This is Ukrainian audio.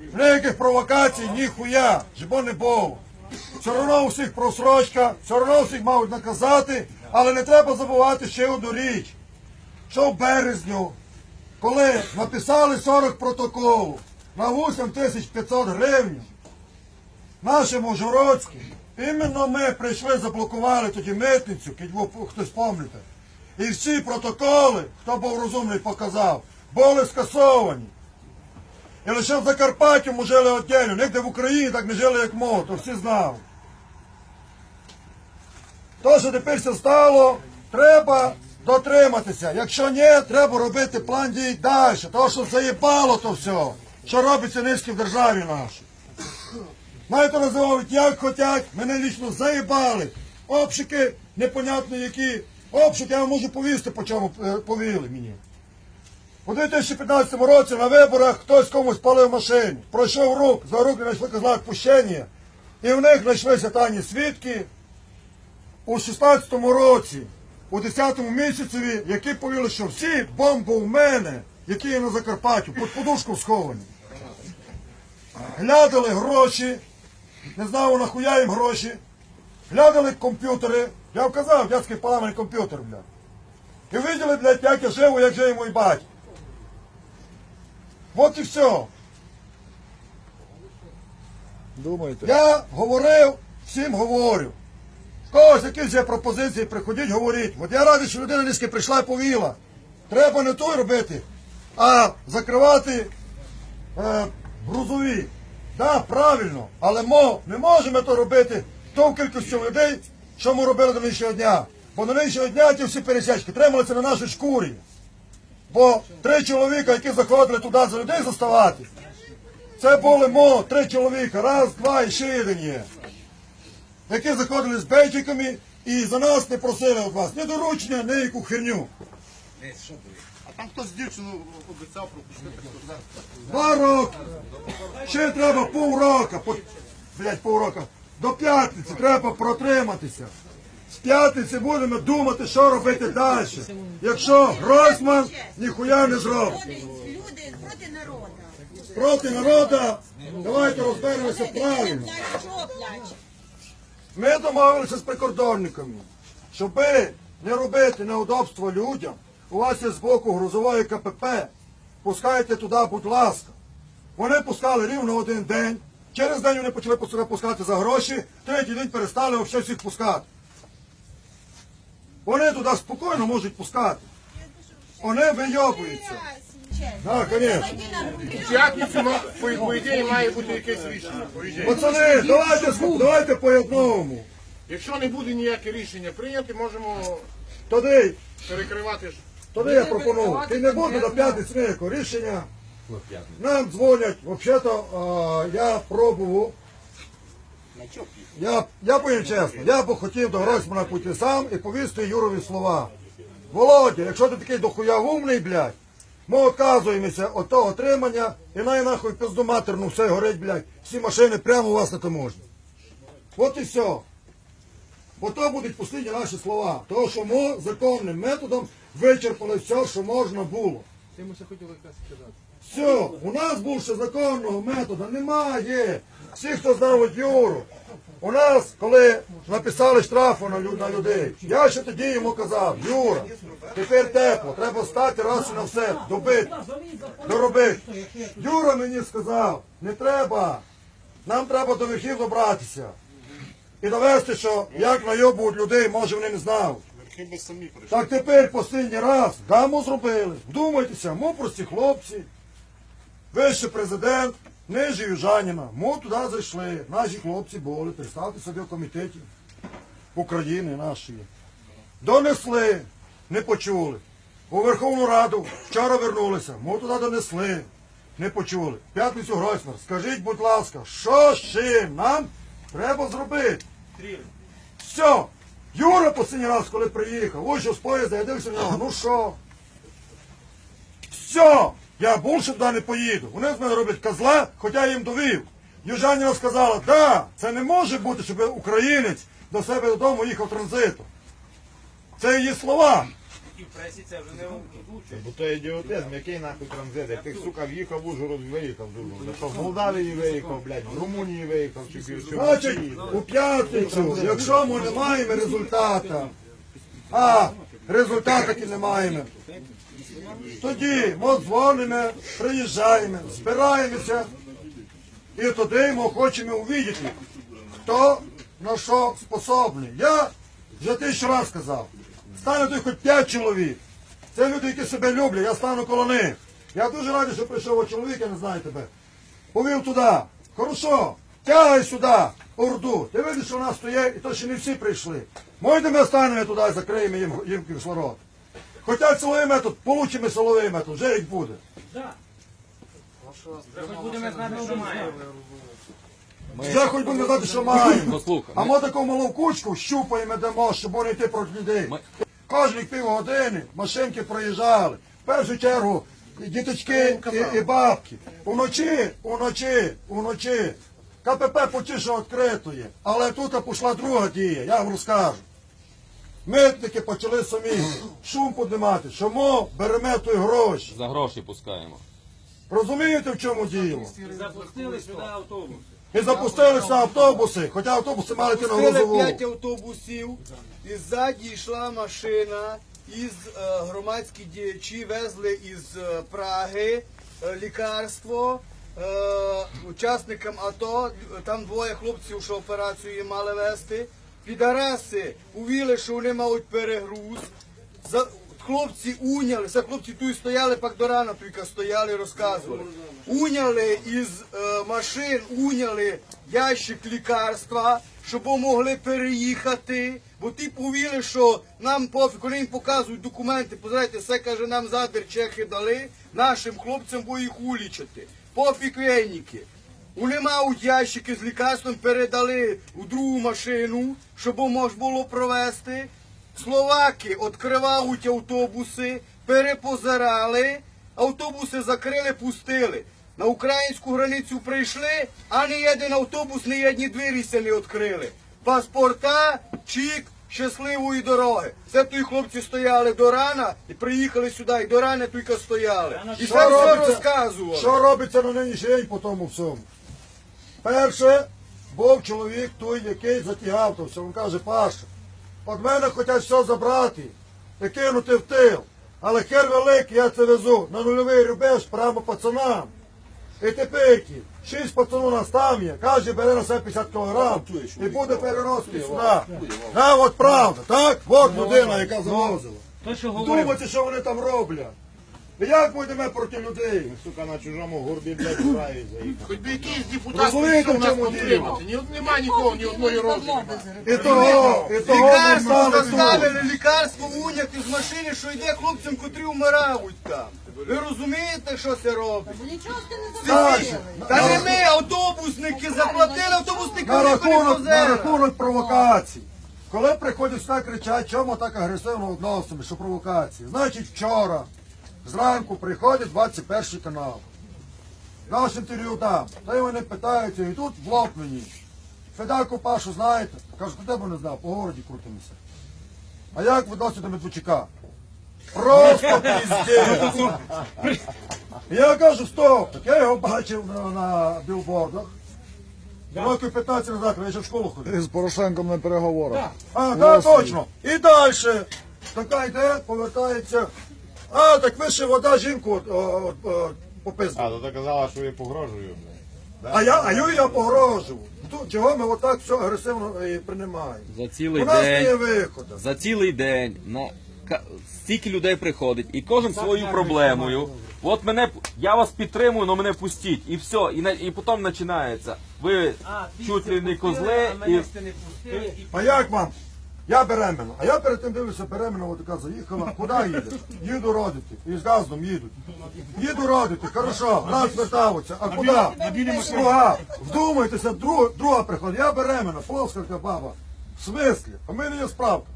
Ніяких провокацій, ніхуя, жибо не було. Все одно всіх просрочка, все одно всіх мають наказати, але не треба забувати ще одну річ, що в березню, коли написали 40 протоколів на 8500 гривень, нашому Жородському, іменно ми прийшли, заблокували тоді митницю, хтось пам'ятає. І всі протоколи, хто був розумний, показав, були скасовані. І лише в Закарпатті ми жили віддільно, нігде в Україні так не жили, як мо, то всі знали. То, що тепер все стало, треба дотриматися. Якщо ні, треба робити план дій далі. Тому що заїбало то все, що робиться низько в державі нашій. Знаєте, називають як хотять, мене лічно заїбали. Обшуки непонятно які. Обшуки я вам можу повісти, по чому е, повіли мені. У 2015 році на виборах хтось комусь палив машину. Пройшов рук, за руки знайшли козла відпущення. І в них знайшлися тані свідки у 16-му році, у 10-му місяцеві, які повіли, що всі бомби у мене, які є на Закарпаттю, під подушку сховані. Глядали гроші, не знав нахуя їм гроші. Глядали комп'ютери. Я вказав, дядський паламий комп'ютер, блядь. І виділи, блядь, як я живу, як живе мій батько. От і все. Думаєте? Я говорив, всім говорю. В когось якісь є пропозиції, приходіть, говоріть. От я радий, що людина низьки прийшла і повіла. Треба не той робити, а закривати е, грузові. Так, правильно, але мо, не можемо то робити тою кількістю людей, що ми робили до нинішнього дня. Бо до нинішнього дня ті всі пересячки трималися на нашій шкурі. Бо три чоловіка, які заходили туди за людей заставати, це були мо, три чоловіка, раз, два і ще один є. Які заходили з бейджиками і за нас не просили від вас ні доручення, ні яку херню. А там хтось дівчину обіцяв пропустити. Два роки. Ще треба півроку. По, блядь, півроку. До п'ятниці треба протриматися. З п'ятниці будемо думати, що робити далі. Якщо Гройсман ніхуя не зробить. Люди проти народу. Проти народу, давайте розберемося правильно. Ми домовилися з прикордонниками, щоб не робити неудобство людям. У вас є збоку грузової КПП. Пускайте туди, будь ласка. Вони пускали рівно один день. Через день вони почали пускати- пускати за гроші, третій день перестали взагалі всіх пускати. Вони туди спокійно можуть пускати. Вони вийобуються. Так, звісно. П'ятницю, по, по ідеї, має бути якесь рішення. По ідеї. Пацани, давайте, давайте по одному. Якщо не буде ніяке рішення прийняти, можемо Тоді перекривати ж. Тоді я пропоную. Ти не буде до п'ятниці ніякого рішення. Нам дзвонять. Взагалі-то а, я пробував. Я, я повім чесно, я б хотів до Гройсмана піти сам і повісти Юрові слова. Володя, якщо ти такий дохуя умний, блядь, ми відказуємося від того отримання і най нахуй пизду матерну все горить, блядь, всі машини прямо у вас на таможні. От і все. Бо то будуть останні наші слова. Тому що ми законним методом вичерпали все, що можна було. Ти хотіли якраз сказати. Все, у нас більше законного методу немає. Всі, хто знав Юру. У нас, коли написали штрафу на, лю- на людей, я ще тоді йому казав, Юра, тепер тепло, треба встати раз і на все, добити, доробити. Юра мені сказав, не треба, нам треба до верхів добратися. І довести, що як найобують людей, може вони не знали. Так тепер останній раз дамо зробили. Вдумайтеся, ми прості хлопці, вище президент, ниже Южаніна. Ми туди зайшли. Наші хлопці були, представте собі в комітеті України нашої. Донесли, не почули. У Верховну Раду вчора вернулися. Ми туди донесли, не почули. П'ятницю Гройсмер, скажіть, будь ласка, що з чим нам треба зробити? Все. Юра останній раз, коли приїхав, вийшов з поїзда, я дивився на нього, ну що? Все, я більше туди не поїду. Вони з мене роблять козла, хоча я їм довів. Южаніна сказала, да, це не може бути, щоб українець до себе додому їхав транзитом. Це її слова. і в пресі це вже не озвучує. Бо то ідіотизм, який нахуй транзит, як ти, сука, в'їхав в Ужгород, виїхав з Ужгорода. Що в Молдавії виїхав, блядь, в Румунії виїхав, чи в чи Значить, у п'ятницю, якщо ми не маємо результата, а результату таки не маємо, тоді ми дзвонимо, приїжджаємо, збираємося, і тоді ми хочемо увидіти, хто на що способний. Я вже тисячу раз сказав, стане тут хоч п'ять чоловік. Це люди, які себе люблять, я стану коло них. Я дуже радий, що прийшов чоловік, я не знаю тебе. Повів туди. Хорошо, тягай сюди, орду. Ти видиш, що у нас стоїть, і то ще не всі прийшли. Можете ми станемо туди закриємо їм, їм кислород. Хоча силовий метод, получимо силовий метод, вже як буде. Будемо знати, що маємо. Вже хоч будемо знати, що маємо. А ми таку малу кучку щупаємо, дамо, щоб вони йти проти людей. Кожні півгодини машинки проїжджали. В першу чергу діточки і, і бабки. Уночі, уночі, уночі. КПП потіше відкрито є. Але тут пішла друга дія, я вам розкажу. Митники почали самі шум піднімати, що ми беремо той гроші. За гроші пускаємо. Розумієте, в чому діло? Запустили сюди автобус. І запустилися на автобуси, хоча автобуси мали йти на Пустили грузову. п'ять автобусів, і ззаді йшла машина, із е, громадські діячі везли із е, Праги е, лікарство. Е, учасникам АТО, там двоє хлопців, що операцію їм мали вести. Підараси увіли, що вони мають перегруз. За, хлопці це хлопці тут стояли, пак до рана тільки стояли, розказували. Уняли із е, машин, уняли ящик лікарства, щоб могли переїхати. Бо ті повіли, що нам пофіг, коли їм показують документи, позирайте, все каже, нам задир чехи дали нашим хлопцям, бо їх улічити. Пофіг вейніки. Вони мають ящики з лікарством, передали у другу машину, щоб можна було провести. Словаки відкривають автобуси, перепозирали, автобуси закрили, пустили. На українську границю прийшли, а ні один автобус, ні одні двері не відкрили. Паспорта, чік, щасливої дороги. Це той хлопці стояли до рана і приїхали сюди, і до рана тільки стояли. І все розказували. Що робиться на нинішній день по тому всьому? Перше, був чоловік той, який затягав то все. Він каже, Паша, від мене хочуть все забрати і кинути в тил. Але хер великий, я це везу на нульовий рубеж прямо пацанам. І тепер шість пацанів у нас там є, кожен бере на себе 50 кг і буде переносити сюди. Да, от правда, так? От людина, яка завозила. Що говорив, Думайте, що вони там роблять. І як будемо проти людей? Сука, на чужому горбі, блядь, грає заїхав. Хоч би якийсь депутат Розумієте, прийшов в нас чому підтримати. Ні, нема нікого, ні одної розумі. І того, і того ми Лікарство стали тут. заставили лікарство уняти з машини, що йде хлопцям, котрі вмирають там. Ви розумієте, що це робить? Нічого ж ти не Так. Та не ми, автобусники, заплатили автобусники, на вони рахунок, на рахунок провокацій. Коли приходять сюди кричать, чому так агресивно відносимо, що провокації? Значить, вчора зранку приходить 21 канал. Наш інтерв'ю там. Та й вони питаються, і тут в лоб мені. Федайку Пашу знаєте? Кажу, куди б не знав, по городі крутимося. А як ви досі до Медведчука? Просто піздець. Я кажу, стоп, так я його бачив на, на білбордах. Років 15 назад, я ще в школу ходив. З Порошенком на переговорах. А, так, точно. І далі. Така йде, повертається. А, так ви ще вода жінку о, о, о, попиздили. А, то ти казала, що я погрожую. А я, а я, я погрожував. Тут чого ми отак все агресивно і приймаємо? За цілий У нас не є день, виходу. за цілий день на ка- стільки людей приходить, і кожен своєю проблемою. От мене п- я вас підтримую, але мене пустіть. І все, і, на- і потім починається. Ви чуть ли не козли, а і мене ж не пустили. І А як вам? Я беременна. А я перед тим дивлюся, беременна, от така заїхала. Куди їдеш? Їду родити. І з газом їдуть. Їду родити, хорошо, нас вертаються. А куди? Друга. Вдумайтеся, друга, друга приходить. Я беременна, полскарка баба. В смислі? А в мене є справка.